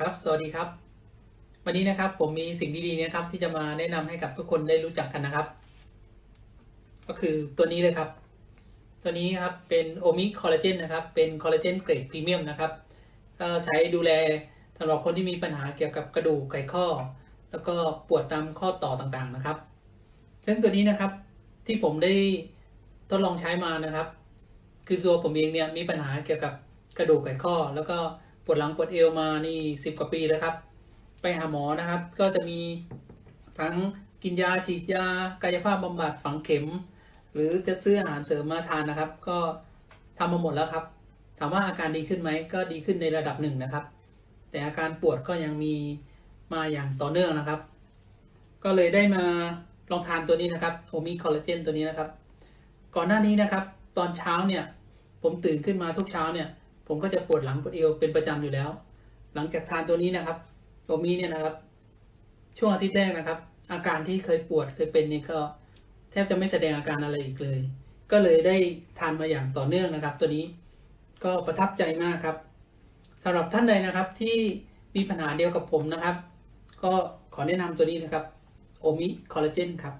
ครับ สวัสดีครับ วันนี้นะครับผมมีสิ่งดีๆนะครับ ที่จะมาแนะนำให้กับทุกคนได้รู้จักกันนะครับ ก็คือตัวนี้เลยครับ ตัวนี้ครับเป็นโอมิคอลลาเจนนะครับ เป็นคอลลาเจนเกรดพรีเมียมนะครับ ก็ใช้ดูแลสำหรับคนที่มีปัญหาเกี่ยวกับกระดูกไขข้อ แล้วก็ปวดตามข้อต่อต่างๆนะครับ ซึ่งตัวนี้นะครับที่ผมได้ทดลองใช้มานะครับ คือตัวผมเองเนี่ยมีปัญหาเกี่ยวกับกระดูกไขข้อ แล้วก็ ปวดหลังปวดเอวมานี่สิบกว่าปีแล้วครับ ไปหาหมอนะครับ ก็จะมีทั้งกินยาฉีดยากายภาพบำบัดฝังเข็ม หรือจะซื้ออาหารเสริมมาทานนะครับ ก็ทำมาหมดแล้วครับ ถามว่าอาการดีขึ้นไหมก็ดีขึ้นในระดับหนึ่งนะครับ แต่อาการปวดก็ยังมีมาอย่างต่อเนื่องนะครับ ก็เลยได้มาลองทานตัวนี้นะครับโอมีคอลลาเจนตัวนี้นะครับ ก่อนหน้านี้นะครับ ตอนเช้าเนี่ย ผมตื่นขึ้นมาทุกเช้าเนี่ย ผมก็จะปวดหลังปวดเอวเป็นประจำอยู่แล้ว หลังจากทานตัวนี้นะครับโอมีเนี่ยนะครับ ช่วงอาทิตย์แรกนะครับ อาการที่เคยปวดเคยเป็นนี่ก็ แทบจะไม่แสดงอาการอะไรอีกเลย ก็เลยได้ทานมาอย่างต่อเนื่องนะครับ ตัวนี้ก็ประทับใจมากครับสำหรับท่านใดนะครับที่มีปัญหาเดียวกับผมนะครับ ก็ขอแนะนำตัวนี้นะครับโอมิคอลลาเจนครับ